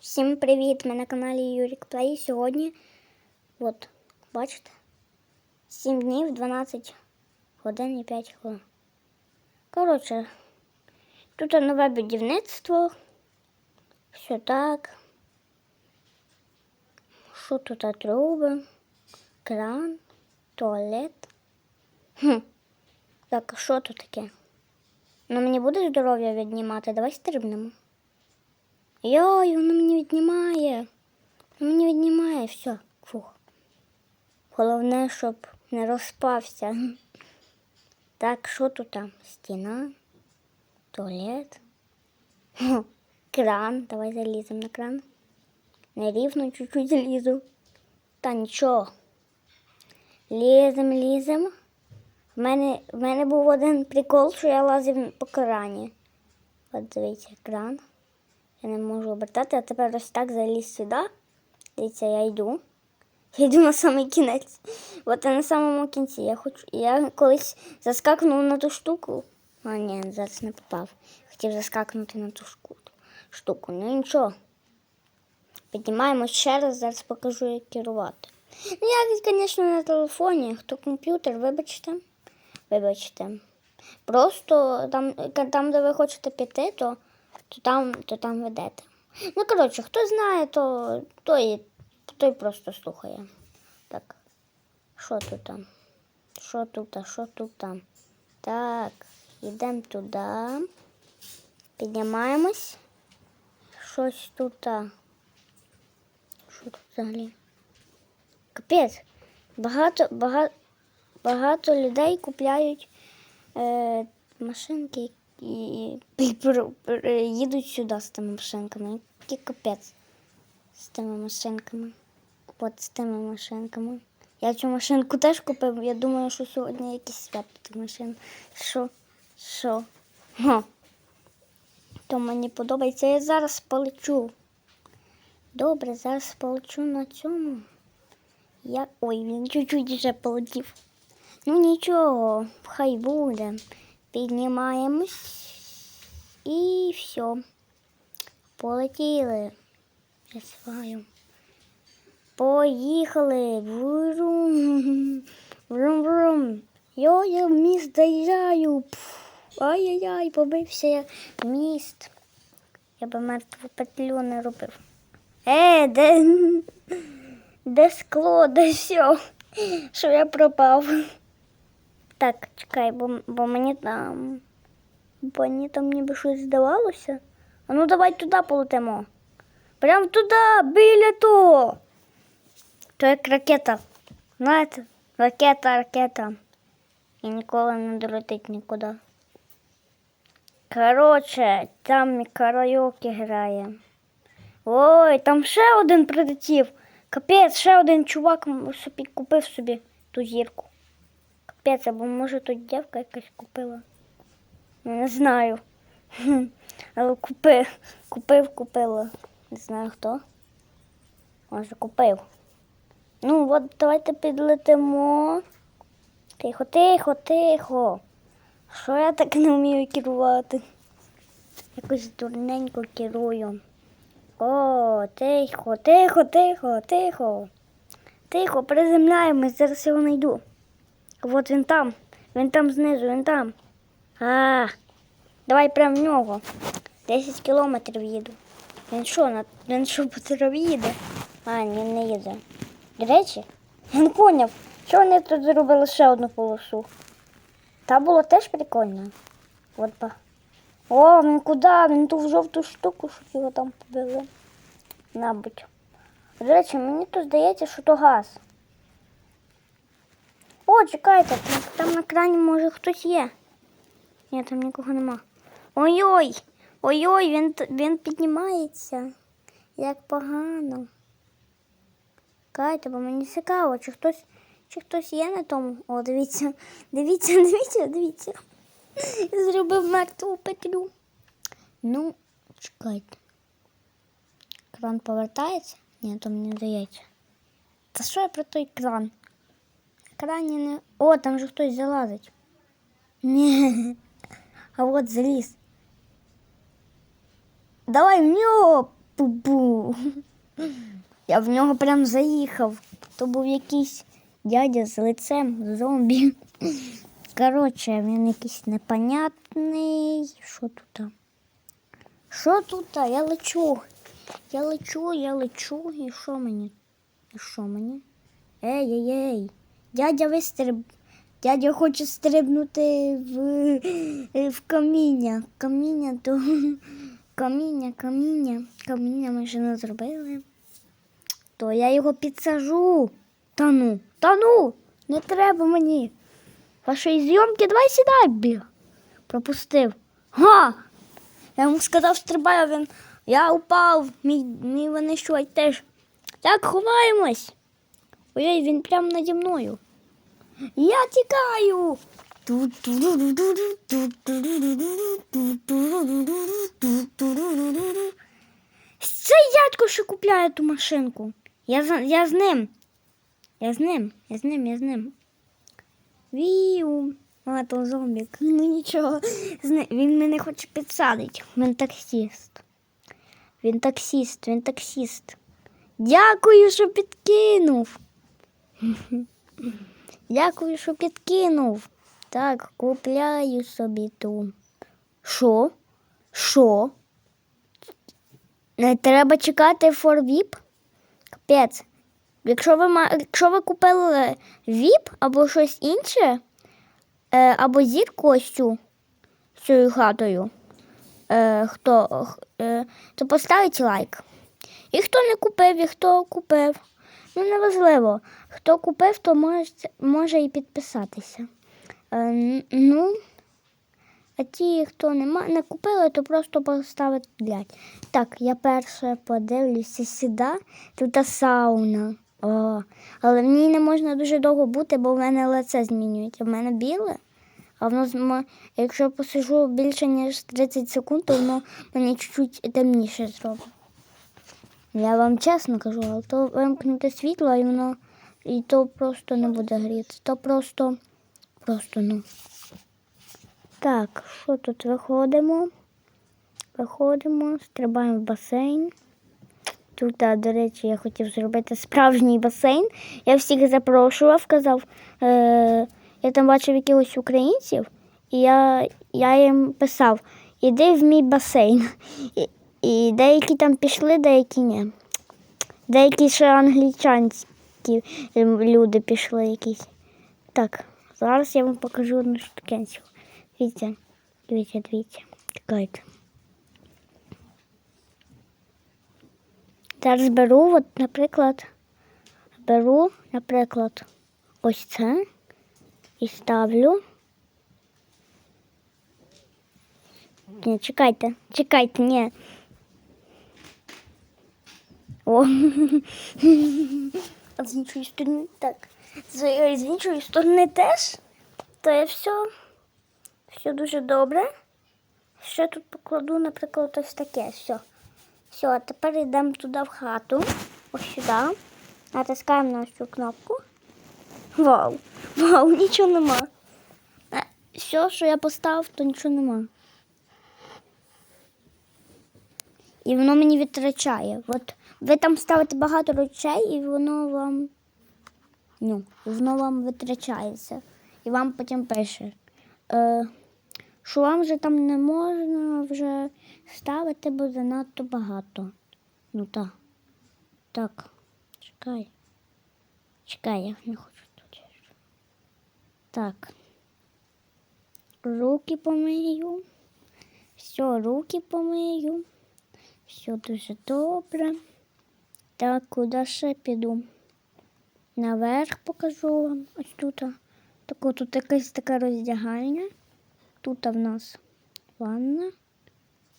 Всім привіт! Ми на каналі Юрік Плей. Сьогодні, от, бачите, 7 днів, 12 годин і 5 хвилин. Коротше, тут нове будівництво. Все так. Що тут труби, кран, туалет. Хм. Так, що тут таке? Ну мені буде здоров'я віднімати, давай стрибнемо. Йой, воно мені віднімає. Воно мені віднімає, все. Фух. Головне, щоб не розпався. Так, що тут там? Стіна, туалет, Хм, кран. Давай заліземо на кран. Нерівно чуть-чуть залізу. Та нічого. Лізем, лізем. В мене, в мене був один прикол, що я лазив по крані. От дивіться, кран. Я не можу обертати, а тепер ось так заліз сюди. Дивіться, я йду. Я йду на самий кінець. От я на самому кінці. Я хочу. Я колись заскакнув на ту штуку. А ні, зараз не попав. Хотів заскакнути на ту штуку. Ну нічого. Піднімаємось ще раз, зараз покажу, як керувати. Ну, я, звісно, на телефоні, хто комп'ютер, вибачте. Вибачте. Просто там, там де ви хочете піти, то, то, там, то там ведете. Ну, коротше, хто знає, то той, той просто слухає. Так, що тут там? Що тут, а що тут там? Так, йдемо туди. Піднімаємось. Щось тут. Що тут взагалі? Капець. Багато, багато, багато людей купляють е, машинки і, їдуть сюди з тими машинками. Який капець з тими машинками. От з тими машинками. Я цю машинку теж купив. Я думаю, що сьогодні якийсь свято тих машин. Що? Що? Ха. То мені подобається. Я зараз полечу. Добре, зараз полечу на цьому. Я... Ой, він чуть-чуть вже полетів. Ну нічого, хай буде. Піднімаємось і все. Полетіли. Я сваю. Поїхали. Врум. Врум-врум. Йо, я в міст доїжджаю. Ай-яй-яй, побився я в міст. Я би мертву петлю не робив. Е, де, де скло, де все, що я пропав. Так, чекай, бо, бо мені там. Бо мені там ніби щось здавалося. А ну давай туди полетимо. Прям туди, біля того. То як ракета. Знаєте? Ракета, ракета. І ніколи не долетить нікуди. Коротше, там і карайоки грає. Ой, там ще один прилетів. Капець, ще один чувак собі купив собі ту зірку. Капець, або може тут дівка якась купила. Ну, Не знаю. Але купив, купив, купила. Не знаю хто. Може, купив. Ну, от давайте підлетимо. Тихо, тихо, тихо. Що я так не вмію керувати? Якось дурненько керую. О, тихо, тихо, тихо, тихо. Тихо, приземляємось, зараз його знайду. От він там, він там знизу, він там. А, давай прямо в нього. 10 кілометрів їду. Він що, на він що по траві їде? А, ні, не їде. До речі, не поняв, що вони тут зробили ще одну полосу. Та було теж прикольно. От ба. О, він куди? Він ту в жовту штуку, щоб його там побили. Мабуть. До речі, мені тут здається, що то газ. О, чекайте, там, на крані може хтось є. Ні, там нікого нема. Ой-ой! Ой-ой, він, він піднімається. Як погано. Кайте, бо мені цікаво, чи хтось, чи хтось є на тому. О, дивіться, дивіться, дивіться, дивіться. Зробив мертву петлю. Ну, чекайте. Кран повертається? Ні, то мені здається. Та що я про той кран? В не. О, там же хтось залазить. Ні. А от заліз. Давай в нього. Бу-бу. Я в нього прям заїхав. То був якийсь дядя з лицем зомбі. Коротше, він якийсь непонятний. Що тут? Що тут? Я лечу. Я лечу, я лечу. І що мені? І що мені? Ей, ей, ей. Дядя вистриб. Дядя хоче стрибнути в, в каміння. Каміння то. Каміння, каміння. Каміння ми ще не зробили. То я його підсажу. Та ну, та ну, не треба мені. Вашої зйомки, давай сідай, біг. Пропустив. Га! Я йому сказав, стрибай, а він. Я упав, мій, мій винищувач теж. Так, ховаємось. Ой, він прямо наді мною. Я тікаю. Цей дядько що купляє ту машинку. Я, я з ним. Я з ним, я з ним, я з ним. Віу. А, зомбік. Ну нічого. Він мене хоче підсадити. Він таксіст. Він таксіст, він таксіст. Дякую, що підкинув. Дякую, що підкинув. Так, купляю собі ту. Що? Що? Не треба чекати for VIP? Капець. Якщо ви, якщо ви купили VIP або щось інше, е, або зірку ось цю з цією хатою, е, хто, е, то поставить лайк. І хто не купив, і хто купив. Ну, неважливо. Хто купив, то може, може і підписатися. Е, ну, а ті, хто нема, не купили, то просто поставити глядь. Так, я перше подивлюся сюди. Тут сауна. О, але в ній не можна дуже довго бути, бо в мене лице змінюється. В мене біле, а воно якщо я посижу більше, ніж 30 секунд, то воно мені чуть-чуть темніше зробить. Я вам чесно кажу, але то вимкнути світло, і воно і то просто не буде гріти. То просто, просто ну. Так, що тут виходимо? Виходимо, стрибаємо в басейн. Тут, до речі, я хотів зробити справжній басейн. Я всіх запрошував, казав, е, я там бачив якихось українців, і я, я їм писав: іди в мій басейн. І, і деякі там пішли, деякі ні. Деякі ще англічанські ем, люди пішли якісь. Так, зараз я вам покажу одну штукенцю. Дивіться, дивіться, дивіться. Чекайте. Зараз беру, от, наприклад, беру, наприклад, ось це і ставлю. Ні, чекайте, чекайте, ні. О, а з іншої сторони так. З, з іншої сторони теж. То є все, все дуже добре. Ще тут покладу, наприклад, ось таке. Все. Все, а тепер йдемо туди в хату. Ось сюди. Натискаємо на цю кнопку. Вау! Вау, нічого нема. Е, Все, що я поставив, то нічого нема. І воно мені відтрачає. От ви там ставите багато речей, і воно вам. Ну, воно вам витрачається. І вам потім пише. Е, що вам вже там не можна вже ставити, бо занадто багато. Ну так. Так. Чекай. Чекай, я не хочу тут. Так. Руки помию. Все, руки помию. Все дуже добре. Так, куди ще піду? Наверх покажу вам. Ось тут. Так, тут якась така роздягальня. Тут в нас ванна,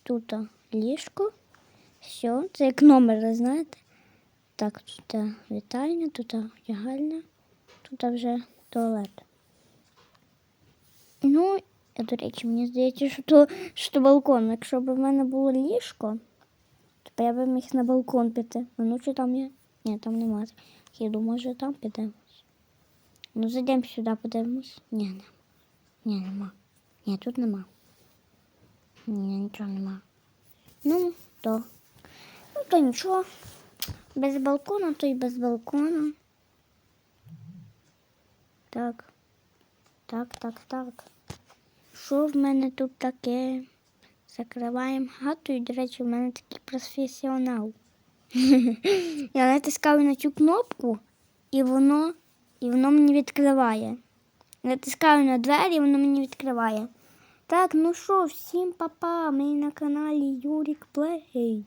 тут ліжко. Все, це як номер, знаєте. Так, тут вітальня, тут вдягальня, тут вже туалет. Ну, до речі, мені здається, що то, що то балкон. Якщо б в мене було ліжко, то я б міг на балкон піти. Ну чи там є? Ні, там нема. Я думаю, може там підемось. Ну, зайдемо сюди, подивимось. Ні, нема. Ні, нема. Ні, тут нема. Ні, нічого нема. Ну, то. Ну, то нічого. Без балкона, то й без балкона. Так. Так, так, так. Що в мене тут таке? Закриваємо хату і, до речі, в мене такий професіонал. Я натискаю на цю кнопку, і воно, і воно мені відкриває. Натискаю на двері, і воно мені відкриває. Так, ну що, всім папа, ми на каналі Юрік Плей.